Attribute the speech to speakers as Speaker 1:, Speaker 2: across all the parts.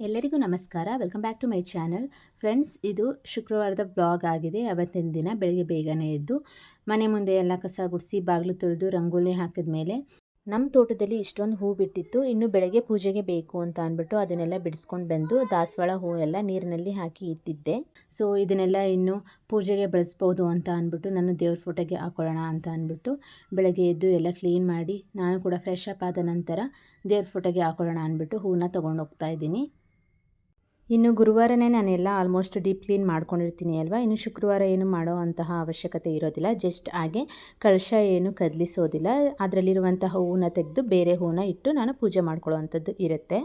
Speaker 1: ಎಲ್ಲರಿಗೂ ನಮಸ್ಕಾರ. Welcome back to my channel friends ಇದು ಶುಕ್ರವಾರದ ಬ್ಲಾಗ್ ಆಗಿದೆ. ಅವತ್ತಿನ ದಿನ ಬೆಳಗ್ಗೆ ಬೇಗನೆ ಎದ್ದು ಮನೆ ಮುಂದೆ ಎಲ್ಲ ಕಸ ಗುಡಿಸಿ, ಬಾಗಿಲು ತೊಳೆದು, ರಂಗೋಲಿ ಹಾಕಿದ ಮೇಲೆ ನಮ್ಮ ತೋಟದಲ್ಲಿ ಇಷ್ಟೊಂದು ಹೂ ಬಿಟ್ಟಿತ್ತು. ಇನ್ನು ಬೆಳಗ್ಗೆ ಪೂಜೆಗೆ ಬೇಕು ಅಂತ ಅಂದ್ಬಿಟ್ಟು ಅದನ್ನೆಲ್ಲ ಬಿಡಿಸ್ಕೊಂಡು ಬಂದು ದಾಸವಾಳ ಹೂ ಎಲ್ಲ ನೀರಿನಲ್ಲಿ ಹಾಕಿ ಇಟ್ಟಿದ್ದೆ. ಸೊ ಇದನ್ನೆಲ್ಲ ಇನ್ನು ಪೂಜೆಗೆ ಬಳಸ್ಬೋದು ಅಂತ ಅಂದ್ಬಿಟ್ಟು ನಾನು ದೇವ್ರ ಫೋಟೋಗೆ ಹಾಕೊಳ್ಳೋಣ ಅಂತ ಅಂದ್ಬಿಟ್ಟು ಬೆಳಗ್ಗೆ ಎದ್ದು ಎಲ್ಲ ಕ್ಲೀನ್ ಮಾಡಿ ನಾನು ಕೂಡ ಫ್ರೆಶ್ ಅಪ್ ಆದ ನಂತರ ದೇವ್ರ ಫೋಟೋಗೆ ಹಾಕೊಳ್ಳೋಣ ಅಂದ್ಬಿಟ್ಟು ಹೂವನ್ನ ತೊಗೊಂಡು ಹೋಗ್ತಾ ಇದ್ದೀನಿ. ಇನ್ನು ಗುರುವಾರನೇ ನಾನೆಲ್ಲ ಆಲ್ಮೋಸ್ಟ್ ಡೀಪ್ ಕ್ಲೀನ್ ಮಾಡ್ಕೊಂಡಿರ್ತೀನಿ ಅಲ್ವಾ? ಇನ್ನು ಶುಕ್ರವಾರ ಏನು ಮಾಡೋ ಅಂತಹ ಅವಶ್ಯಕತೆ ಇರೋದಿಲ್ಲ. ಜಸ್ಟ್ ಹಾಗೆ ಕಳಶ ಏನು ಕದಲಿಸೋದಿಲ್ಲ. ಅದರಲ್ಲಿರುವಂತಹ ಹೂವನ್ನ ತೆಗೆದು ಬೇರೆ ಹೂವನ್ನ ಇಟ್ಟು ನಾನು ಪೂಜೆ ಮಾಡ್ಕೊಳ್ಳೋವಂಥದ್ದು ಇರುತ್ತೆ.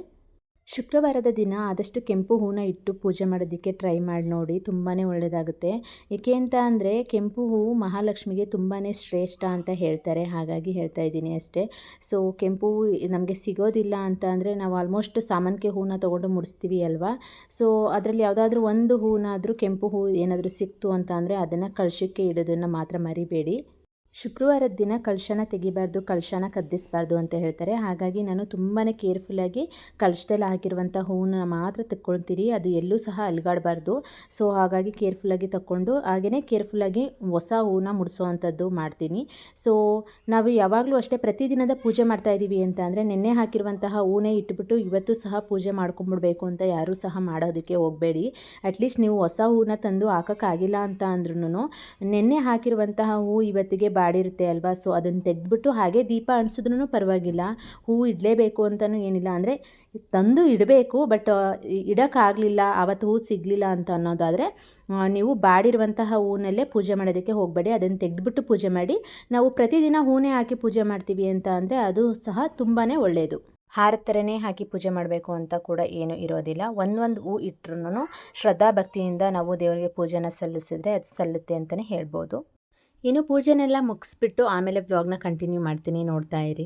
Speaker 1: ಶುಕ್ರವಾರದ ದಿನ ಆದಷ್ಟು ಕೆಂಪು ಹೂನ ಇಟ್ಟು ಪೂಜೆ ಮಾಡೋದಕ್ಕೆ ಟ್ರೈ ಮಾಡಿ ನೋಡಿ ತುಂಬಾ ಒಳ್ಳೆಯದಾಗುತ್ತೆ ಏಕೆ ಅಂತ ಅಂದರೆ, ಕೆಂಪು ಹೂವು ಮಹಾಲಕ್ಷ್ಮಿಗೆ ತುಂಬಾ ಶ್ರೇಷ್ಠ ಅಂತ ಹೇಳ್ತಾರೆ, ಹಾಗಾಗಿ ಹೇಳ್ತಾ ಇದ್ದೀನಿ ಅಷ್ಟೇ. ಸೊ ಕೆಂಪು ಹೂವು ನಮಗೆ ಸಿಗೋದಿಲ್ಲ ಅಂತ ಅಂದರೆ, ನಾವು ಆಲ್ಮೋಸ್ಟ್ ಸಾಮಂತಿಗೆ ಹೂವನ್ನ ತೊಗೊಂಡು ಮುಡಿಸ್ತೀವಿ ಅಲ್ವಾ? ಸೊ ಅದರಲ್ಲಿ ಯಾವುದಾದ್ರೂ ಒಂದು ಹೂವನಾದರೂ ಕೆಂಪು ಹೂವು ಏನಾದರೂ ಸಿಕ್ತು ಅಂತ ಅಂದರೆ, ಅದನ್ನು ಕಳಶಕ್ಕೆ ಇಡೋದನ್ನು ಮಾತ್ರ ಮರಿಬೇಡಿ. ಶುಕ್ರವಾರದ ದಿನ ಕಳಶನ ತೆಗಿಬಾರ್ದು, ಕಳಶನ ಕದ್ದಿಸಬಾರ್ದು ಅಂತ ಹೇಳ್ತಾರೆ. ಹಾಗಾಗಿ ನಾನು ತುಂಬಾ ಕೇರ್ಫುಲ್ಲಾಗಿ ಕಳಶದಲ್ಲಿ ಹಾಕಿರುವಂಥ ಹೂವನ್ನ ಮಾತ್ರ ತಕ್ಕೊಳ್ತೀರಿ ಅದು ಎಲ್ಲೂ ಸಹ ಅಲ್ಗಾಡಬಾರ್ದು. ಸೊ, ಹಾಗಾಗಿ ಕೇರ್ಫುಲ್ಲಾಗಿ ತಕ್ಕೊಂಡು ಹಾಗೆಯೇ ಕೇರ್ಫುಲ್ಲಾಗಿ ಹೊಸ ಹೂವನ್ನ ಮುಡಿಸೋವಂಥದ್ದು ಮಾಡ್ತೀನಿ. ಸೊ, ನಾವು ಯಾವಾಗಲೂ ಅಷ್ಟೇ ಪ್ರತಿದಿನದ ಪೂಜೆ ಮಾಡ್ತಾ ಇದ್ದೀವಿ ಅಂತ ಅಂದರೆ, ನಿನ್ನೆ ಹಾಕಿರುವಂತಹ ಹೂವನ್ನೇ ಇಟ್ಬಿಟ್ಟು ಇವತ್ತು ಸಹ ಪೂಜೆ ಮಾಡ್ಕೊಂಬಿಡ್ಬೇಕು ಅಂತ ಯಾರೂ ಸಹ ಮಾಡೋದಕ್ಕೆ ಹೋಗಬೇಡಿ. ಅಟ್ಲೀಸ್ಟ್ ನೀವು ಹೊಸ ಹೂವನ್ನ ತಂದು ಹಾಕೋಕ್ಕಾಗಿಲ್ಲ ಅಂತ ಅಂದ್ರೂ ನೆನ್ನೆ ಹಾಕಿರುವಂತಹ ಹೂವು ಇವತ್ತಿಗೆ ಬಾಡಿರುತ್ತೆ ಅಲ್ವಾ? ಸೊ ಅದನ್ನು ತೆಗೆದ್ಬಿಟ್ಟು ಹಾಗೆ ದೀಪ ಅಣಿಸಿದ್ರೂ ಪರವಾಗಿಲ್ಲ. ಹೂವು ಇಡಲೇಬೇಕು ಅಂತಲೂ ಏನಿಲ್ಲ. ಅಂದರೆ ತಂದು ಇಡಬೇಕು ಬಟ್ ಇಡೋಕ್ಕಾಗಲಿಲ್ಲ. ಆವತ್ತು ಹೂ ಸಿಗಲಿಲ್ಲ ಅಂತ ಅನ್ನೋದಾದರೆ ನೀವು ಬಾಡಿರುವಂತಹ ಹೂವಿನಲ್ಲೇ ಪೂಜೆ ಮಾಡೋದಕ್ಕೆ ಹೋಗಬೇಡಿ. ಅದನ್ನು ತೆಗೆದುಬಿಟ್ಟು ಪೂಜೆ ಮಾಡಿ, ನಾವು ಪ್ರತಿದಿನ ಹೂನೇ ಹಾಕಿ ಪೂಜೆ ಮಾಡ್ತೀವಿ ಅಂತ ಅಂದರೆ ಅದು ಸಹ ತುಂಬಾ ಒಳ್ಳೆಯದು ಹಾರ ಥರನೇ ಹಾಕಿ ಪೂಜೆ ಮಾಡಬೇಕು ಅಂತ ಕೂಡ ಏನು ಇರೋದಿಲ್ಲ. ಒಂದೊಂದು ಹೂ ಇಟ್ಟರು ಶ್ರದ್ಧಾ ಭಕ್ತಿಯಿಂದ ನಾವು ದೇವರಿಗೆ ಪೂಜೆನ ಸಲ್ಲಿಸಿದ್ರೆ ಅದು ಸಲ್ಲುತ್ತೆ ಅಂತಲೇ ಹೇಳ್ಬೋದು. ಇನ್ನು ಪೂಜೆನೆಲ್ಲ ಮುಗಿಸ್ಬಿಟ್ಟು ಆಮೇಲೆ ಬ್ಲಾಗ್ನ ಕಂಟಿನ್ಯೂ ಮಾಡ್ತೀನಿ ನೋಡ್ತಾ ಇರಿ.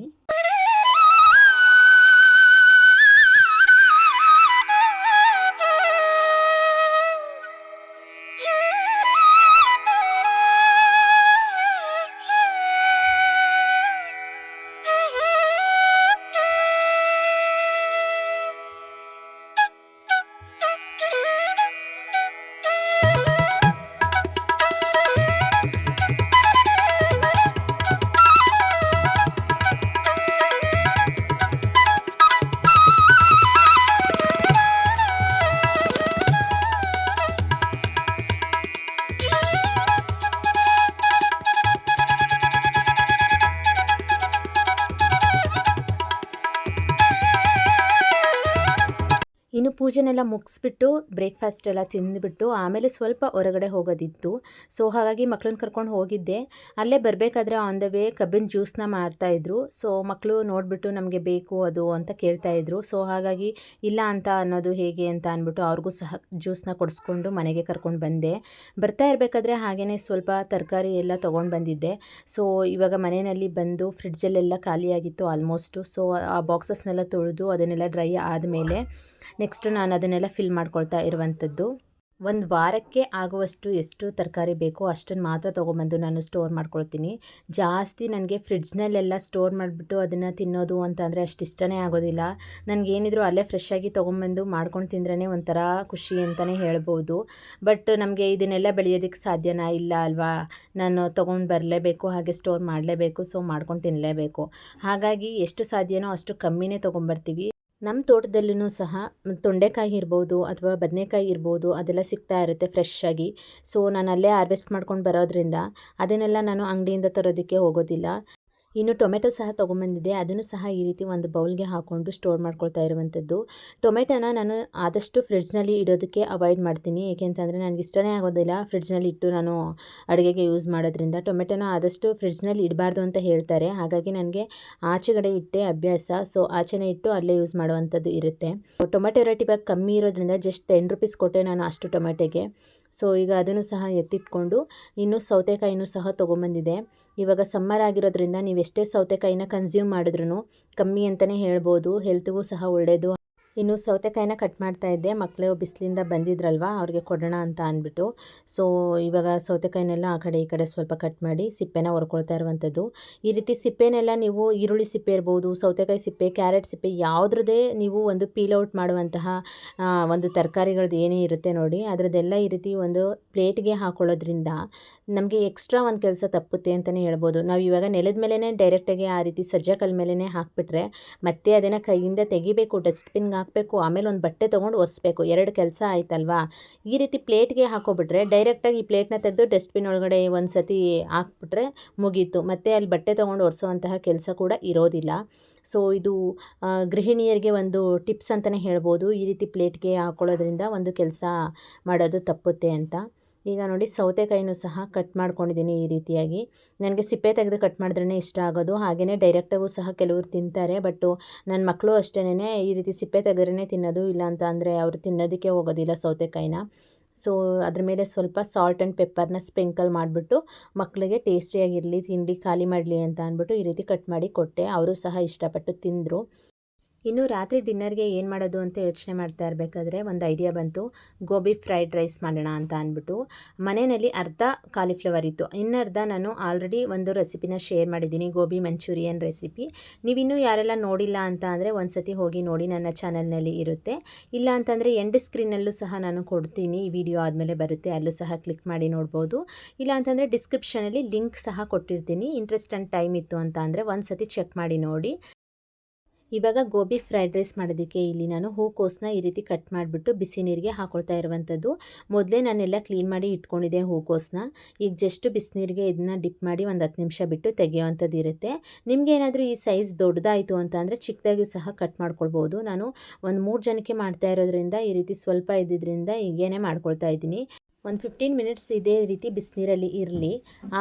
Speaker 1: ಇನ್ನು ಪೂಜೆನೆಲ್ಲ ಮುಗಿಸ್ಬಿಟ್ಟು ಬ್ರೇಕ್ಫಾಸ್ಟ್ ಎಲ್ಲ ತಿಂದುಬಿಟ್ಟು ಆಮೇಲೆ ಸ್ವಲ್ಪ ಹೊರಗಡೆ ಹೋಗೋದಿತ್ತು. ಸೊ, ಹಾಗಾಗಿ ಮಕ್ಳನ್ನ ಕರ್ಕೊಂಡು ಹೋಗಿದ್ದೆ. ಅಲ್ಲೇ ಬರಬೇಕಾದ್ರೆ ಆನ್ ದ ವೇ ಕಬ್ಬಿನ ಜ್ಯೂಸನ್ನ ಮಾಡ್ತಾಯಿದ್ರು ಸೊ ಮಕ್ಕಳು ನೋಡಿಬಿಟ್ಟು ನಮಗೆ ಬೇಕು ಅದು ಅಂತ ಕೇಳ್ತಾಯಿದ್ರು ಸೊ, ಹಾಗಾಗಿ ಇಲ್ಲ ಅಂತ ಅನ್ನೋದು ಹೇಗೆ ಅಂತ ಅಂದ್ಬಿಟ್ಟು ಅವ್ರಿಗೂ ಸಹ ಜ್ಯೂಸನ್ನ ಕೊಡಿಸ್ಕೊಂಡು ಮನೆಗೆ ಕರ್ಕೊಂಡು ಬಂದೆ. ಬರ್ತಾ ಇರಬೇಕಾದ್ರೆ ಹಾಗೆಯೇ ಸ್ವಲ್ಪ ತರಕಾರಿ ಎಲ್ಲ ತೊಗೊಂಡು ಬಂದಿದ್ದೆ. ಸೊ, ಇವಾಗ ಮನೆಯಲ್ಲಿ ಬಂದು ಫ್ರಿಡ್ಜಲ್ಲೆಲ್ಲ ಖಾಲಿಯಾಗಿತ್ತು ಆಲ್ಮೋಸ್ಟು ಸೊ, ಆ ಬಾಕ್ಸಸ್ನೆಲ್ಲ ತೊಳೆದು ಅದನ್ನೆಲ್ಲ ಡ್ರೈ ಆದಮೇಲೆ ನಾನು ಅದನ್ನೆಲ್ಲ ಫಿಲ್ ಮಾಡ್ಕೊಳ್ತಾ ಇರುವಂಥದ್ದು. ಒಂದು ವಾರಕ್ಕೆ ಆಗುವಷ್ಟು ಎಷ್ಟು ತರಕಾರಿ ಬೇಕೋ ಅಷ್ಟನ್ನು ಮಾತ್ರ ತೊಗೊಂಬಂದು ನಾನು ಸ್ಟೋರ್ ಮಾಡ್ಕೊಳ್ತೀನಿ. ಜಾಸ್ತಿ ನನಗೆ ಫ್ರಿಡ್ಜ್ನಲ್ಲೆಲ್ಲ ಸ್ಟೋರ್ ಮಾಡಿಬಿಟ್ಟು ಅದನ್ನು ತಿನ್ನೋದು ಅಂತಂದರೆ ಅಷ್ಟು ಇಷ್ಟನೇ ಆಗೋದಿಲ್ಲ. ನನಗೇನಿದ್ರು ಅಲ್ಲೇ ಫ್ರೆಶ್ಶಾಗಿ ತೊಗೊಂಬಂದು ಮಾಡ್ಕೊಂಡು ತಿಂದ್ರೇ ಒಂಥರ ಖುಷಿ ಅಂತಲೇ ಹೇಳ್ಬೋದು. ಬಟ್ ನಮಗೆ ಇದನ್ನೆಲ್ಲ ಬೆಳೆಯೋದಕ್ಕೆ ಸಾಧ್ಯನಾ? ಇಲ್ಲ ಅಲ್ವಾ? ನಾನು ತೊಗೊಂಡು ಬರಲೇಬೇಕು, ಹಾಗೆ ಸ್ಟೋರ್ ಮಾಡಲೇಬೇಕು ಸೊ ಮಾಡ್ಕೊಂಡು ತಿನ್ನಲೇಬೇಕು ಹಾಗಾಗಿ ಎಷ್ಟು ಸಾಧ್ಯನೋ ಅಷ್ಟು ಕಮ್ಮಿನೇ ತೊಗೊಂಬರ್ತೀವಿ ನಮ್ಮ ತೋಟದಲ್ಲೂ ಸಹ ತೊಂಡೆಕಾಯಿ ಇರ್ಬೋದು ಅಥವಾ ಬದನೆಕಾಯಿ ಇರ್ಬೋದು ಅದೆಲ್ಲ ಸಿಗ್ತಾ ಇರುತ್ತೆ ಫ್ರೆಶ್ ಆಗಿ. ಸೊ ನಾನು ಅಲ್ಲೇ ಹಾರ್ವೆಸ್ಟ್ ಮಾಡ್ಕೊಂಡು ಬರೋದ್ರಿಂದ ಅದನ್ನೆಲ್ಲ ನಾನು ಅಂಗಡಿಯಿಂದ ತರೋದಕ್ಕೆ ಹೋಗೋದಿಲ್ಲ. ಇನ್ನು ಟೊಮೆಟೊ ಸಹ ತೊಗೊಂಬಂದಿದೆ ಅದನ್ನು ಸಹ ಈ ರೀತಿ ಒಂದು ಬೌಲ್ಗೆ ಹಾಕ್ಕೊಂಡು ಸ್ಟೋರ್ ಮಾಡ್ಕೊಳ್ತಾ ಇರುವಂಥದ್ದು. ಟೊಮೆಟೊನ ನಾನು ಆದಷ್ಟು ಫ್ರಿಡ್ಜ್ನಲ್ಲಿ ಇಡೋದಕ್ಕೆ ಅವಾಯ್ಡ್ ಮಾಡ್ತೀನಿ. ಏಕೆಂತಂದರೆ ನನಗೆ ಇಷ್ಟನೇ ಆಗೋದಿಲ್ಲ ಫ್ರಿಡ್ಜ್ನಲ್ಲಿ ಇಟ್ಟು ನಾನು ಅಡುಗೆಗೆ ಯೂಸ್ ಮಾಡೋದ್ರಿಂದ. ಟೊಮೆಟೊನ ಆದಷ್ಟು ಫ್ರಿಡ್ಜ್ನಲ್ಲಿ ಇಡಬಾರ್ದು ಅಂತ ಹೇಳ್ತಾರೆ. ಹಾಗಾಗಿ ನನಗೆ ಆಚೆಗಡೆ ಇಟ್ಟೆ ಅಭ್ಯಾಸ. ಸೊ, ಆಚೆನೇ ಇಟ್ಟು ಅಲ್ಲೇ ಯೂಸ್ ಮಾಡುವಂಥದ್ದು ಇರುತ್ತೆ. ಟೊಮೆಟೊ ರೇಟ್ ಇವಾಗ ಕಮ್ಮಿ ಇರೋದ್ರಿಂದ ಜಸ್ಟ್ ಟೆನ್ ರುಪೀಸ್ ಕೊಟ್ಟೆ ನಾನು ಅಷ್ಟು ಟೊಮೆಟೊಗೆ. ಸೊ, ಈಗ ಅದನ್ನು ಸಹ ಎತ್ತಿಟ್ಕೊಂಡು ಇನ್ನು ಸೌತೆಕಾಯಿನೂ ಸಹ ತೊಗೊಂಬಂದಿದೆ. ಇವಾಗ ಸಮ್ಮರ್ ಆಗಿರೋದ್ರಿಂದ ನೀವು ಎಷ್ಟೇ ಸೌತೆಕಾಯಿನ ಕನ್ಸ್ಯೂಮ್ ಮಾಡಿದ್ರು ಕಮ್ಮಿ ಅಂತಲೇ ಹೇಳ್ಬೋದು. ಹೆಲ್ತ್ಗೂ ಸಹ ಒಳ್ಳೆಯದು ಇನ್ನು ಸೌತೆಕಾಯಿನ ಕಟ್ ಮಾಡ್ತಾ ಇದ್ದೆ. ಮಕ್ಕಳು ಬಿಸಿಲಿಂದ ಬಂದಿದ್ರಲ್ವ, ಅವ್ರಿಗೆ ಕೊಡೋಣ ಅಂತ ಅಂದ್ಬಿಟ್ಟು. ಸೊ ಇವಾಗ ಸೌತೆಕಾಯಿನೆಲ್ಲ ಆ ಕಡೆ ಈ ಕಡೆ ಸ್ವಲ್ಪ ಕಟ್ ಮಾಡಿ ಸಿಪ್ಪೆನ ಹೊರ್ಕೊಳ್ತಾ ಇರುವಂಥದ್ದು. ಈ ರೀತಿ ಸಿಪ್ಪೆನೆಲ್ಲ ನೀವು ಈರುಳ್ಳಿ ಸಿಪ್ಪೆ ಇರ್ಬೋದು, ಸೌತೆಕಾಯಿ ಸಿಪ್ಪೆ, ಕ್ಯಾರೆಟ್ ಸಿಪ್ಪೆ ಯಾವುದ್ರದ್ದೇ ನೀವು ಒಂದು ಪೀಲ್ ಔಟ್ ಮಾಡುವಂತಹ ಒಂದು ತರಕಾರಿಗಳದ್ದು ಏನೇ ಇರುತ್ತೆ ನೋಡಿ, ಅದರದ್ದೆಲ್ಲ ಈ ರೀತಿ ಒಂದು ಪ್ಲೇಟ್ಗೆ ಹಾಕೊಳ್ಳೋದ್ರಿಂದ ನಮಗೆ ಎಕ್ಸ್ಟ್ರಾ ಒಂದು ಕೆಲಸ ತಪ್ಪುತ್ತೆ ಅಂತಲೇ ಹೇಳ್ಬೋದು. ನಾವು ಇವಾಗ ನೆಲದ ಮೇಲೇ ಡೈರೆಕ್ಟಾಗಿ ಆ ರೀತಿ ಸಜ್ಜಕಲ್ ಮೇಲೇ ಹಾಕಿಬಿಟ್ರೆ ಮತ್ತೆ ಅದನ್ನು ಕೈಯಿಂದ ತೆಗಿಬೇಕು ಡಸ್ಟ್ಬಿನ್ಗೆ ಹಾಕಬೇಕು, ಆಮೇಲೆ ಒಂದು ಬಟ್ಟೆ ತೊಗೊಂಡು ಒರೆಸ್ಬೇಕು ಎರಡು ಕೆಲಸ ಆಯ್ತಲ್ವಾ? ಈ ರೀತಿ ಪ್ಲೇಟ್ಗೆ ಹಾಕೋಬಿಟ್ರೆ ಡೈರೆಕ್ಟಾಗಿ ಈ ಪ್ಲೇಟ್ನ ತೆಗೆದು ಡಸ್ಟ್ಬಿನ್ ಒಳಗಡೆ ಒಂದು ಸತಿ ಹಾಕ್ಬಿಟ್ರೆ ಮುಗೀತು. ಮತ್ತು ಅಲ್ಲಿ ಬಟ್ಟೆ ತೊಗೊಂಡು ಒರೆಸೋವಂತಹ ಕೆಲಸ ಕೂಡ ಇರೋದಿಲ್ಲ. ಸೊ, ಇದು ಗೃಹಿಣಿಯರಿಗೆ ಒಂದು ಟಿಪ್ಸ್ ಅಂತಲೇ ಹೇಳ್ಬೋದು. ಈ ರೀತಿ ಪ್ಲೇಟ್ಗೆ ಹಾಕೊಳ್ಳೋದ್ರಿಂದ ಒಂದು ಕೆಲಸ ಮಾಡೋದು ತಪ್ಪುತ್ತೆ ಅಂತ. ಈಗ ನೋಡಿ ಸೌತೆಕಾಯಿನೂ ಸಹ ಕಟ್ ಮಾಡ್ಕೊಂಡಿದ್ದೀನಿ ಈ ರೀತಿಯಾಗಿ. ನನಗೆ ಸಿಪ್ಪೆ ತೆಗೆದು ಕಟ್ ಮಾಡಿದ್ರೇ ಇಷ್ಟ ಆಗೋದು. ಹಾಗೆಯೇ ಡೈರೆಕ್ಟಾಗೂ ಸಹ ಕೆಲವರು ತಿಂತಾರೆ. ಬಟ್ಟು ನನ್ನ ಮಕ್ಕಳು ಅಷ್ಟೇ ಈ ರೀತಿ ಸಿಪ್ಪೆ ತೆಗೆದ್ರೇ ತಿನ್ನೋದು. ಇಲ್ಲ ಅಂತ ಅಂದರೆ ಅವರು ತಿನ್ನೋದಕ್ಕೆ ಹೋಗೋದಿಲ್ಲ ಸೌತೆಕಾಯಿನ. ಸೊ ಅದ್ರ ಮೇಲೆ ಸ್ವಲ್ಪ ಸಾಲ್ಟ್ ಆ್ಯಂಡ್ ಪೆಪ್ಪರ್ನ ಸ್ಪ್ರಿಂಕಲ್ ಮಾಡಿಬಿಟ್ಟು ಮಕ್ಕಳಿಗೆ ಟೇಸ್ಟಿಯಾಗಿರಲಿ ತಿಂಡಿ ಖಾಲಿ ಮಾಡಲಿ ಅಂತ ಅಂದ್ಬಿಟ್ಟು ಈ ರೀತಿ ಕಟ್ ಮಾಡಿ ಕೊಟ್ಟೆ. ಅವರು ಸಹ ಇಷ್ಟಪಟ್ಟು ತಿಂದರು. ಇನ್ನು ರಾತ್ರಿ ಡಿನ್ನರ್ಗೆ ಏನು ಮಾಡೋದು ಅಂತ ಯೋಚನೆ ಮಾಡ್ತಾ ಇರಬೇಕಾದ್ರೆ ಒಂದು ಐಡಿಯಾ ಬಂತು. ಗೋಬಿ ಫ್ರೈಡ್ ರೈಸ್ ಮಾಡೋಣ ಅಂತ ಅಂದ್ಬಿಟ್ಟು. ಮನೆಯಲ್ಲಿ ಅರ್ಧ ಕಾಲಿಫ್ಲವರ್ ಇತ್ತು. ಇನ್ನರ್ಧ ನಾನು ಆಲ್ರೆಡಿ ಒಂದು ರೆಸಿಪಿನ ಶೇರ್ ಮಾಡಿದ್ದೀನಿ. Gobi Manchurian recipe. ನೀವಿನ್ನೂ ಯಾರೆಲ್ಲ ನೋಡಿಲ್ಲ ಅಂತ ಅಂದರೆ ಒಂದು ಹೋಗಿ ನೋಡಿ ನನ್ನ ಚಾನಲ್ನಲ್ಲಿ ಇರುತ್ತೆ. ಇಲ್ಲ ಅಂತಂದರೆ ಎಂಡ್ ಸ್ಕ್ರೀನಲ್ಲೂ ಸಹ ನಾನು ಕೊಡ್ತೀನಿ. ಈ ವಿಡಿಯೋ ಆದಮೇಲೆ ಬರುತ್ತೆ. ಅಲ್ಲೂ ಸಹ ಕ್ಲಿಕ್ ಮಾಡಿ ನೋಡ್ಬೋದು. ಇಲ್ಲ ಅಂತಂದರೆ ಡಿಸ್ಕ್ರಿಪ್ಷನಲ್ಲಿ ಲಿಂಕ್ ಸಹ ಕೊಟ್ಟಿರ್ತೀನಿ. ಇಂಟ್ರೆಸ್ಟ್ ಆ್ಯಂಡ್ ಟೈಮ್ ಇತ್ತು ಅಂತ ಅಂದರೆ ಒಂದು ಚೆಕ್ ಮಾಡಿ ನೋಡಿ. ಇವಾಗ ಗೋಬಿ ಫ್ರೈಡ್ ರೈಸ್ ಮಾಡೋದಕ್ಕೆ ಇಲ್ಲಿ ನಾನು ಹೂಕೋಸನ್ನ ಈ ರೀತಿ ಕಟ್ ಮಾಡಿಬಿಟ್ಟು ಬಿಸಿ ನೀರಿಗೆ ಹಾಕೊಳ್ತಾ ಇರುವಂಥದ್ದು. ಮೊದಲೇ ನಾನೆಲ್ಲ ಕ್ಲೀನ್ ಮಾಡಿ ಇಟ್ಕೊಂಡಿದ್ದೆ ಹೂಕೋಸನ್ನ ಈಗ ಜಸ್ಟ್ ಬಿಸಿನೀರಿಗೆ ಇದನ್ನ ಡಿಪ್ ಮಾಡಿ ಒಂದು ಹತ್ತು ನಿಮಿಷ ಬಿಟ್ಟು ತೆಗೆಯುವಂಥದ್ದು ಇರುತ್ತೆ. ನಿಮಗೆ ಏನಾದರೂ ಈ ಸೈಜ್ ದೊಡ್ಡದಾಯಿತು ಅಂತ ಅಂದರೆ ಚಿಕ್ಕದಾಗಿಯೂ ಸಹ ಕಟ್ ಮಾಡ್ಕೊಳ್ಬೋದು. ನಾನು ಒಂದು ಮೂರು ಜನಕ್ಕೆ ಮಾಡ್ತಾ ಇರೋದ್ರಿಂದ ಈ ರೀತಿ ಸ್ವಲ್ಪ ಇದ್ದಿದ್ದರಿಂದ ಹೀಗೇನೆ ಮಾಡ್ಕೊಳ್ತಾ ಇದ್ದೀನಿ. ಒಂದು ಫಿಫ್ಟೀನ್ ಮಿನಿಟ್ಸ್ ಇದೇ ರೀತಿ ಬಿಸಿನೀರಲ್ಲಿ ಇರಲಿ.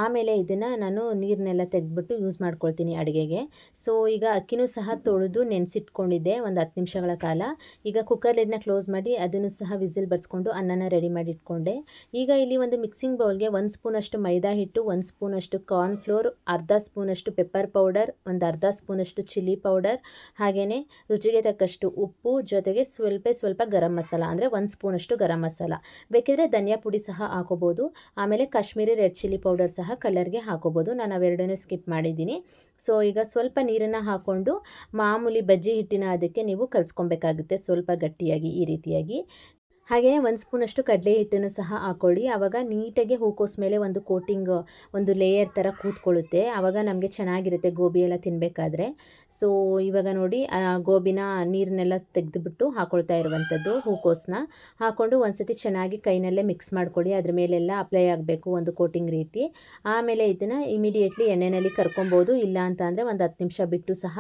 Speaker 1: ಆಮೇಲೆ ಇದನ್ನು ನಾನು ನೀರನ್ನೆಲ್ಲ ತೆಗೆದ್ಬಿಟ್ಟು ಯೂಸ್ ಮಾಡ್ಕೊಳ್ತೀನಿ ಅಡುಗೆಗೆ. ಸೊ ಈಗ ಅಕ್ಕಿನೂ ಸಹ ತೊಳೆದು ನೆನೆಸಿಟ್ಕೊಂಡಿದ್ದೆ ಒಂದು ಹತ್ತು ನಿಮಿಷಗಳ ಕಾಲ. ಈಗ ಕುಕ್ಕರ್ ಲಿಡ್ನ ಕ್ಲೋಸ್ ಮಾಡಿ ಅದನ್ನು ಸಹ ವಿಸಿಲ್ ಬರ್ಸ್ಕೊಂಡು ಅನ್ನನ ರೆಡಿ ಮಾಡಿ ಇಟ್ಕೊಂಡೆ. ಈಗ ಇಲ್ಲಿ ಒಂದು ಮಿಕ್ಸಿಂಗ್ ಬೌಲ್ಗೆ ಒಂದು ಸ್ಪೂನಷ್ಟು ಮೈದಾ ಹಿಟ್ಟು, ಒಂದು ಸ್ಪೂನಷ್ಟು ಕಾರ್ನ್ಫ್ಲೋರ್ ಅರ್ಧ ಸ್ಪೂನಷ್ಟು ಪೆಪ್ಪರ್ ಪೌಡರ್ ಒಂದು ಅರ್ಧ ಸ್ಪೂನಷ್ಟು ಚಿಲ್ಲಿ ಪೌಡರ್ ಹಾಗೆಯೇ ರುಚಿಗೆ ತಕ್ಕಷ್ಟು ಉಪ್ಪು ಜೊತೆಗೆ ಸ್ವಲ್ಪ ಸ್ವಲ್ಪ ಗರಂ ಮಸಾಲ, ಅಂದರೆ ಒಂದು ಸ್ಪೂನಷ್ಟು ಗರಂ ಮಸಾಲ. ಬೇಕಿದ್ರೆ ಧನಿಯಾ ಸಹ ಹಾಕೋಬೋದು. ಆಮೇಲೆ ಕಾಶ್ಮೀರಿ ರೆಡ್ ಚಿಲ್ಲಿ ಪೌಡರ್ ಸಹ ಕಲರ್ಗೆ ಹಾಕೋಬೋದು. ನಾನು ಅವೆರಡನ್ನೂ ಸ್ಕಿಪ್ ಮಾಡಿದ್ದೀನಿ. ಸೊ, ಈಗ ಸ್ವಲ್ಪ ನೀರನ್ನು ಹಾಕ್ಕೊಂಡು ಮಾಮೂಲಿ ಬಜ್ಜಿ ಹಿಟ್ಟಿನ ಅದಕ್ಕೆ ನೀವು ಕಲಿಸ್ಕೊಬೇಕಾಗುತ್ತೆ. ಸ್ವಲ್ಪ ಗಟ್ಟಿಯಾಗಿ, ಈ ರೀತಿಯಾಗಿ. ಹಾಗೆಯೇ ಒಂದು ಸ್ಪೂನಷ್ಟು ಕಡಲೆ ಹಿಟ್ಟನ್ನು ಸಹ ಹಾಕ್ಕೊಳ್ಳಿ ಆವಾಗ ನೀಟಾಗಿ ಹೂಕೋಸ್ ಮೇಲೆ ಒಂದು ಕೋಟಿಂಗ್ ಒಂದು ಲೇಯರ್ ಥರ ಕೂತ್ಕೊಳ್ಳುತ್ತೆ. ಆವಾಗ ನಮಗೆ ಚೆನ್ನಾಗಿರುತ್ತೆ ಗೋಬಿ ಎಲ್ಲ ತಿನ್ನಬೇಕಾದ್ರೆ ಸೊ ಇವಾಗ ನೋಡಿ ಗೋಬಿನ ನೀರನ್ನೆಲ್ಲ ತೆಗೆದುಬಿಟ್ಟು ಹಾಕ್ಕೊಳ್ತಾ ಇರುವಂಥದ್ದು ಹೂಕೋಸನ್ನ ಹಾಕ್ಕೊಂಡು ಒಂದ್ಸತಿ ಚೆನ್ನಾಗಿ ಕೈನಲ್ಲೇ ಮಿಕ್ಸ್ ಮಾಡ್ಕೊಳ್ಳಿ. ಅದ್ರ ಮೇಲೆಲ್ಲ ಅಪ್ಲೈ ಆಗಬೇಕು ಒಂದು ಕೋಟಿಂಗ್ ರೀತಿ. ಆಮೇಲೆ ಇದನ್ನು ಇಮಿಡಿಯೇಟ್ಲಿ ಎಣ್ಣೆಯಲ್ಲಿ ಕರ್ಕೊಬೋದು. ಇಲ್ಲ ಅಂತ ಅಂದರೆ ಒಂದು ಹತ್ತು ನಿಮಿಷ ಬಿಟ್ಟು ಸಹ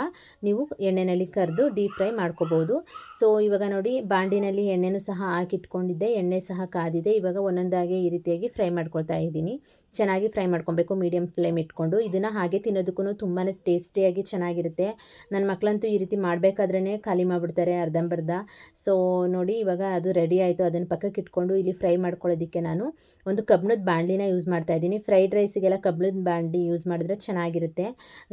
Speaker 1: ನೀವು ಎಣ್ಣೆಯಲ್ಲಿ ಕರೆದು ಡೀಪ್ ಫ್ರೈ ಮಾಡ್ಕೋಬೋದು. ಸೊ ಇವಾಗ ನೋಡಿ, ಬಾಂಡಿನಲ್ಲಿ ಎಣ್ಣೆನೂ ಸಹ ಹಾಕಿಟ್ಕೊಂಡಿದ್ದೆ ಎಣ್ಣೆ ಸಹ ಕಾದಿದೆ. ಇವಾಗ ಒಂದೊಂದಾಗಿ ಈ ರೀತಿಯಾಗಿ ಫ್ರೈ ಮಾಡ್ಕೊಳ್ತಾ ಇದ್ದೀನಿ. ಚೆನ್ನಾಗಿ ಫ್ರೈ ಮಾಡ್ಕೊಬೇಕು ಮೀಡಿಯಮ್ ಫ್ಲೇಮ್ ಇಟ್ಕೊಂಡು. ಇದನ್ನು ಹಾಗೆ ತಿನ್ನೋದಕ್ಕೂ ತುಂಬಾ ಟೇಸ್ಟಿಯಾಗಿ ಚೆನ್ನಾಗಿರುತ್ತೆ. ನನ್ನ ಮಕ್ಕಳಂತೂ ಈ ರೀತಿ ಮಾಡಬೇಕಾದ್ರೇ ಖಾಲಿ ಮಾಡಿಬಿಡ್ತಾರೆ ಅರ್ಧಂಬರ್ಧ. ಸೊ ನೋಡಿ, ಇವಾಗ ಅದು ರೆಡಿ ಆಯಿತು. ಅದನ್ನು ಪಕ್ಕಕ್ಕೆ ಇಟ್ಕೊಂಡು ಇಲ್ಲಿ ಫ್ರೈ ಮಾಡ್ಕೊಳ್ಳೋದಕ್ಕೆ ನಾನು ಒಂದು ಕಬ್ಬಿಣದ ಬಾಣಲಿನ ಯೂಸ್ ಮಾಡ್ತಾ ಇದ್ದೀನಿ. ಫ್ರೈಡ್ ರೈಸಿಗೆಲ್ಲ ಕಬ್ಬಿಣದ ಬಾಣಲಿ ಯೂಸ್ ಮಾಡಿದ್ರೆ ಚೆನ್ನಾಗಿರುತ್ತೆ.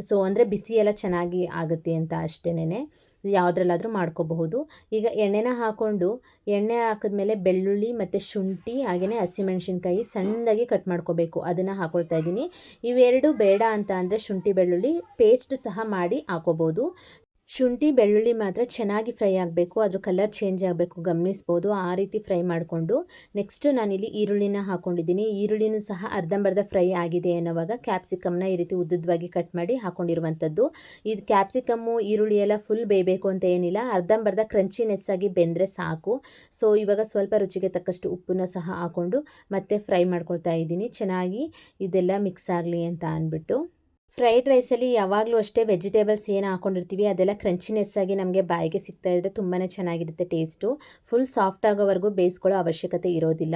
Speaker 1: ಸೊ ಅಂದರೆ ಬಿಸಿ ಎಲ್ಲ ಚೆನ್ನಾಗಿ ಆಗುತ್ತೆ ಅಂತ ಅಷ್ಟೇನೆ ಯಾವುದ್ರಲ್ಲಾದರೂ ಮಾಡ್ಕೋಬಹುದು. ಈಗ ಎಣ್ಣೆನ ಹಾಕ್ಕೊಂಡು ಎಣ್ಣೆ ಹಾಕಿದ್ಮೇಲೆ ಬೆಳ್ಳುಳ್ಳಿ ಮತ್ತು ಶುಂಠಿ ಹಾಗೆಯೇ ಹಸಿಮೆಣಸಿನ್ಕಾಯಿ ಸಣ್ಣದಾಗಿ ಕಟ್ ಮಾಡ್ಕೋಬೇಕು. ಅದನ್ನು ಹಾಕ್ಕೊಳ್ತಾ ಇದ್ದೀನಿ. ಇವೆರಡು ಬೇಡ ಅಂತ ಅಂದರೆ ಶುಂಠಿ, ಬೆಳ್ಳುಳ್ಳಿ ಪೇಸ್ಟ್ ಸಹ ಮಾಡಿ ಹಾಕೋಬೋದು. ಶುಂಠಿ, ಬೆಳ್ಳುಳ್ಳಿ ಮಾತ್ರ ಚೆನ್ನಾಗಿ ಫ್ರೈ ಆಗಬೇಕು. ಅದ್ರ ಕಲರ್ ಚೇಂಜ್ ಆಗಬೇಕು. ಗಮನಿಸ್ಬೋದು. ಆ ರೀತಿ ಫ್ರೈ ಮಾಡಿಕೊಂಡು ನೆಕ್ಸ್ಟ್ ನಾನಿಲ್ಲಿ ಈರುಳ್ಳಿನ ಹಾಕ್ಕೊಂಡಿದ್ದೀನಿ ಈರುಳ್ಳಿನೂ ಸಹ ಅರ್ಧಂಬರ್ಧ ಫ್ರೈ ಆಗಿದೆ ಅನ್ನೋವಾಗ ಕ್ಯಾಪ್ಸಿಕಮ್ನ ಈ ರೀತಿ ಉದ್ದುದ್ದವಾಗಿ ಕಟ್ ಮಾಡಿ ಹಾಕ್ಕೊಂಡಿರುವಂಥದ್ದು ಇದು ಕ್ಯಾಪ್ಸಿಕಮ್ಮು ಈರುಳ್ಳಿ ಎಲ್ಲ ಫುಲ್ ಬೇಯಬೇಕು ಅಂತ ಏನಿಲ್ಲ. ಅರ್ಧಂಬರ್ಧ ಕ್ರಂಚಿನೆಸ್ ಆಗಿ ಬೆಂದರೆ ಸಾಕು. ಸೊ ಇವಾಗ ಸ್ವಲ್ಪ ರುಚಿಗೆ ತಕ್ಕಷ್ಟು ಉಪ್ಪನ್ನ ಸಹ ಹಾಕ್ಕೊಂಡು ಮತ್ತೆ ಫ್ರೈ ಮಾಡ್ಕೊಳ್ತಾ ಇದ್ದೀನಿ. ಚೆನ್ನಾಗಿ ಇದೆಲ್ಲ ಮಿಕ್ಸ್ ಆಗಲಿ ಅಂತ ಅಂದ್ಬಿಟ್ಟು. ಫ್ರೈಡ್ ರೈಸಲ್ಲಿ ಯಾವಾಗಲೂ ಅಷ್ಟೇ ವೆಜಿಟೇಬಲ್ಸ್ ಏನು ಹಾಕೊಂಡಿರ್ತೀವಿ, ಅದೆಲ್ಲ ಕ್ರಂಚಿನೆಸ್ ಆಗಿ ನಮಗೆ ಬಾಯಿಗೆ ಸಿಗ್ತಾ ಇದ್ದರೆ ತುಂಬಾ ಚೆನ್ನಾಗಿರುತ್ತೆ ಟೇಸ್ಟು ಫುಲ್ ಸಾಫ್ಟ್ ಆಗೋವರೆಗೂ ಬೇಯಿಸ್ಕೊಳ್ಳೋ ಅವಶ್ಯಕತೆ ಇರೋದಿಲ್ಲ.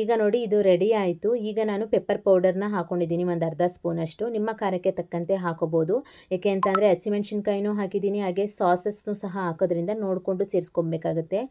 Speaker 1: ಈಗ ನೋಡಿ ಇದು ರೆಡಿ ಆಯಿತು. ಈಗ ನಾನು ಪೆಪ್ಪರ್ ಪೌಡರ್ನ ಹಾಕೊಂಡಿದ್ದೀನಿ, ಒಂದು ಅರ್ಧ ಸ್ಪೂನಷ್ಟು ನಿಮ್ಮ ಖಾರಕ್ಕೆ ತಕ್ಕಂತೆ ಹಾಕೋಬೋದು. ಏಕೆ ಅಂತಂದರೆ ಹಸಿಮೆಣ್ಸಿನ್ಕಾಯಿನೂ ಹಾಕಿದ್ದೀನಿ, ಹಾಗೆ ಸಾಸಸ್ನು ಸಹ ಹಾಕೋದ್ರಿಂದ ನೋಡಿಕೊಂಡು ಸೇರಿಸ್ಕೊಬೇಕಾಗುತ್ತೆ.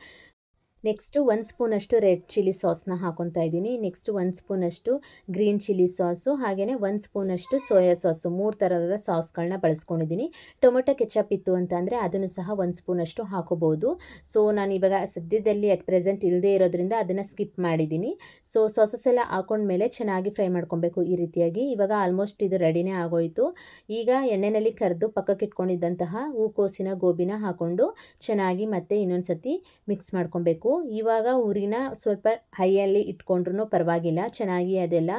Speaker 1: ನೆಕ್ಸ್ಟು ಒಂದು ಸ್ಪೂನಷ್ಟು ರೆಡ್ ಚಿಲ್ಲಿ ಸಾಸ್ನ ಹಾಕೊತಾ ಇದ್ದೀನಿ. ನೆಕ್ಸ್ಟ್ ಒಂದು ಸ್ಪೂನಷ್ಟು ಗ್ರೀನ್ ಚಿಲ್ಲಿ ಸಾಸು ಹಾಗೆಯೇ ಒಂದು ಸ್ಪೂನಷ್ಟು ಸೋಯಾ ಸಾಸು, ಮೂರು ಥರದ ಸಾಸ್ಗಳನ್ನ ಬಳಸ್ಕೊಂಡಿದ್ದೀನಿ. ಟೊಮೆಟೊ ಕೆಚಪ್ ಇತ್ತು ಅಂತ ಅಂದರೆ ಅದನ್ನು ಸಹ ಒಂದು ಸ್ಪೂನಷ್ಟು ಹಾಕೋಬೋದು. ಸೊ, ನಾನು ಇವಾಗ ಸದ್ಯದಲ್ಲಿ ಅಟ್ ಪ್ರೆಸೆಂಟ್ ಇಲ್ಲದೆ ಇರೋದ್ರಿಂದ ಅದನ್ನು ಸ್ಕಿಪ್ ಮಾಡಿದ್ದೀನಿ. ಸೊ, ಸಾಸಸ್ ಎಲ್ಲ ಹಾಕೊಂಡ್ಮೇಲೆ ಚೆನ್ನಾಗಿ ಫ್ರೈ ಮಾಡ್ಕೊಬೇಕು ಈ ರೀತಿಯಾಗಿ. ಇವಾಗ ಆಲ್ಮೋಸ್ಟ್ ಇದು ರೆಡಿನೇ ಆಗೋಯಿತು. ಈಗ ಎಣ್ಣೆಯಲ್ಲಿ ಕರೆದು ಪಕ್ಕಕ್ಕೆ ಇಟ್ಕೊಂಡಿದ್ದಂತಹ ಹೂಕೋಸಿನ ಗೋಬಿನ ಹಾಕ್ಕೊಂಡು ಚೆನ್ನಾಗಿ ಮತ್ತೆ ಇನ್ನೊಂದು ಸತಿ ಮಿಕ್ಸ್ ಮಾಡ್ಕೊಬೇಕು. ಇವಾಗ ಊರಿನ ಸ್ವಲ್ಪ ಹೈಯಲ್ಲಿ ಇಟ್ಕೊಂಡ್ರೂ ಪರವಾಗಿಲ್ಲ. ಚೆನ್ನಾಗಿ ಅದೆಲ್ಲ,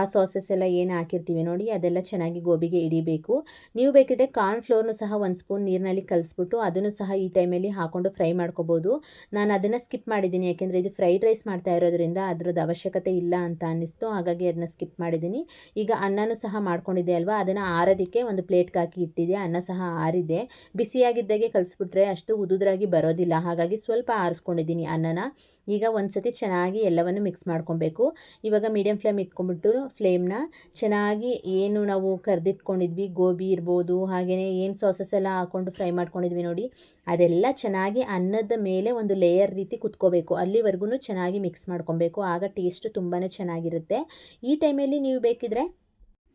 Speaker 1: ಆ ಸಾಸಸ್ ಎಲ್ಲ ಏನು ಹಾಕಿರ್ತೀವಿ ನೋಡಿ, ಅದೆಲ್ಲ ಚೆನ್ನಾಗಿ ಗೋಬಿಗೆ ಹಿಡಿಬೇಕು. ನೀವು ಬೇಕಿದ್ರೆ ಕಾರ್ನ್ ಫ್ಲೋರ್ನು ಸಹ ಒಂದು ಸ್ಪೂನ್ ನೀರಿನಲ್ಲಿ ಕಲಿಸ್ಬಿಟ್ಟು ಅದನ್ನು ಸಹ ಈ ಟೈಮಲ್ಲಿ ಹಾಕ್ಕೊಂಡು ಫ್ರೈ ಮಾಡ್ಕೋಬೋದು. ನಾನು ಅದನ್ನು ಸ್ಕಿಪ್ ಮಾಡಿದ್ದೀನಿ, ಯಾಕೆಂದರೆ ಇದು ಫ್ರೈಡ್ ರೈಸ್ ಮಾಡ್ತಾ ಇರೋದ್ರಿಂದ ಅದ್ರದ್ದು ಅವಶ್ಯಕತೆ ಇಲ್ಲ ಅಂತ ಅನ್ನಿಸ್ತು, ಹಾಗಾಗಿ ಅದನ್ನ ಸ್ಕಿಪ್ ಮಾಡಿದ್ದೀನಿ. ಈಗ ಅನ್ನನೂ ಸಹ ಮಾಡ್ಕೊಂಡಿದ್ದೆ ಅಲ್ವಾ, ಅದನ್ನು ಆರೋದಕ್ಕೆ ಒಂದು ಪ್ಲೇಟ್ಗೆ ಹಾಕಿ ಇಟ್ಟಿದೆ ಅನ್ನ ಸಹ ಆರಿದೆ ಬಿಸಿಯಾಗಿದ್ದಾಗೆ ಕಲಿಸ್ಬಿಟ್ರೆ ಅಷ್ಟು ಉದುದ್ರಾಗಿ ಬರೋದಿಲ್ಲ, ಹಾಗಾಗಿ ಸ್ವಲ್ಪ ಆರಿಸ್ಕೊಂಡಿದ್ದೀನಿ. ಅನ್ನನ. ಈಗ ಒಂದು ಸತಿ ಚೆನ್ನಾಗಿ ಎಲ್ಲವನ್ನು ಮಿಕ್ಸ್ ಮಾಡ್ಕೊಬೇಕು. ಇವಾಗ ಮೀಡಿಯಮ್ ಫ್ಲೇಮ್ ಇಟ್ಕೊಂಡ್ಬಿಟ್ಟು ಫ್ಲೇಮ್ನ ಚೆನ್ನಾಗಿ ಏನು ನಾವು ಕರೆದಿಟ್ಕೊಂಡಿದ್ವಿ, ಗೋಬಿ ಇರ್ಬೋದು ಹಾಗೆಯೇ ಏನು ಸಾಸಸ್ ಎಲ್ಲ ಹಾಕ್ಕೊಂಡು ಫ್ರೈ ಮಾಡ್ಕೊಂಡಿದ್ವಿ ನೋಡಿ, ಅದೆಲ್ಲ ಚೆನ್ನಾಗಿ ಅನ್ನದ ಮೇಲೆ ಒಂದು ಲೇಯರ್ ರೀತಿ ಕುತ್ಕೋಬೇಕು. ಅಲ್ಲಿವರೆಗೂ ಚೆನ್ನಾಗಿ ಮಿಕ್ಸ್ ಮಾಡ್ಕೊಬೇಕು. ಆಗ ಟೇಸ್ಟ್ ತುಂಬಾ ಚೆನ್ನಾಗಿರುತ್ತೆ. ಈ ಟೈಮಲ್ಲಿ ನೀವು ಬೇಕಿದ್ರೆ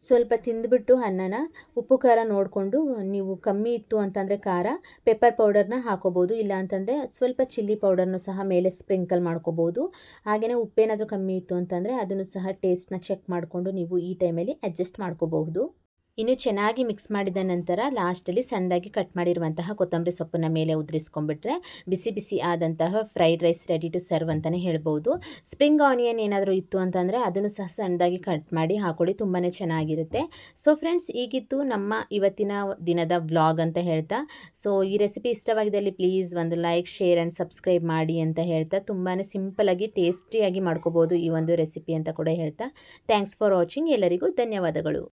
Speaker 1: ಸ್ವಲ್ಪ ತಿಂದುಬಿಟ್ಟು ಅನ್ನನ ಉಪ್ಪು ಖಾರ ನೋಡಿಕೊಂಡು ನೀವು ಕಮ್ಮಿ ಇತ್ತು ಅಂತಂದರೆ ಖಾರ ಪೆಪ್ಪರ್ ಪೌಡರ್ನ ಹಾಕೋಬೋದು, ಇಲ್ಲ ಅಂತಂದರೆ ಸ್ವಲ್ಪ ಚಿಲ್ಲಿ ಪೌಡರ್ನು ಸಹ ಮೇಲೆ ಸ್ಪ್ರಿಂಕಲ್ ಮಾಡ್ಕೋಬೋದು. ಹಾಗೆಯೇ ಉಪ್ಪೇನಾದರೂ ಕಮ್ಮಿ ಇತ್ತು ಅಂತಂದರೆ ಅದನ್ನು ಸಹ ಟೇಸ್ಟ್ನ ಚೆಕ್ ಮಾಡಿಕೊಂಡು ನೀವು ಈ ಟೈಮಲ್ಲಿ ಅಡ್ಜಸ್ಟ್ ಮಾಡ್ಕೋಬಹುದು. ಇನ್ನು ಚೆನ್ನಾಗಿ ಮಿಕ್ಸ್ ಮಾಡಿದ ನಂತರ ಲಾಸ್ಟಲ್ಲಿ ಸಣ್ಣದಾಗಿ ಕಟ್ ಮಾಡಿರುವಂತಹ ಕೊತ್ತಂಬರಿ ಸೊಪ್ಪನ್ನ ಮೇಲೆ ಉದುರಿಸ್ಕೊಂಡ್ಬಿಟ್ರೆ ಬಿಸಿ ಬಿಸಿ ಆದಂತಹ fried rice ready to serve ಅಂತಲೇ ಹೇಳ್ಬೋದು. ಸ್ಪ್ರಿಂಗ್ ಆನಿಯನ್ ಏನಾದರೂ ಇತ್ತು ಅಂತಂದರೆ ಅದನ್ನು ಸಹ ಸಣ್ಣದಾಗಿ ಕಟ್ ಮಾಡಿ ಹಾಕೊಳ್ಳಿ ತುಂಬಾ ಚೆನ್ನಾಗಿರುತ್ತೆ. ಸೊ ಫ್ರೆಂಡ್ಸ್ ಈಗಿತ್ತು ನಮ್ಮ ಇವತ್ತಿನ ದಿನದ ವ್ಲಾಗ್ ಅಂತ ಹೇಳ್ತಾ. ಸೊ ಈ ರೆಸಿಪಿ ಇಷ್ಟವಾಗಿದ್ದಲ್ಲಿ ಪ್ಲೀಸ್ ಒಂದು ಲೈಕ್ ಶೇರ್ ಆ್ಯಂಡ್ ಸಬ್ಸ್ಕ್ರೈಬ್ ಮಾಡಿ ಅಂತ ಹೇಳ್ತಾ. ತುಂಬಾ ಸಿಂಪಲಾಗಿ ಟೇಸ್ಟಿಯಾಗಿ ಮಾಡ್ಕೋಬೋದು ಈ ಒಂದು ರೆಸಿಪಿ ಅಂತ ಕೂಡ ಹೇಳ್ತಾ. ಥ್ಯಾಂಕ್ಸ್ ಫಾರ್ ವಾಚಿಂಗ್ ಎಲ್ಲರಿಗೂ ಧನ್ಯವಾದಗಳು.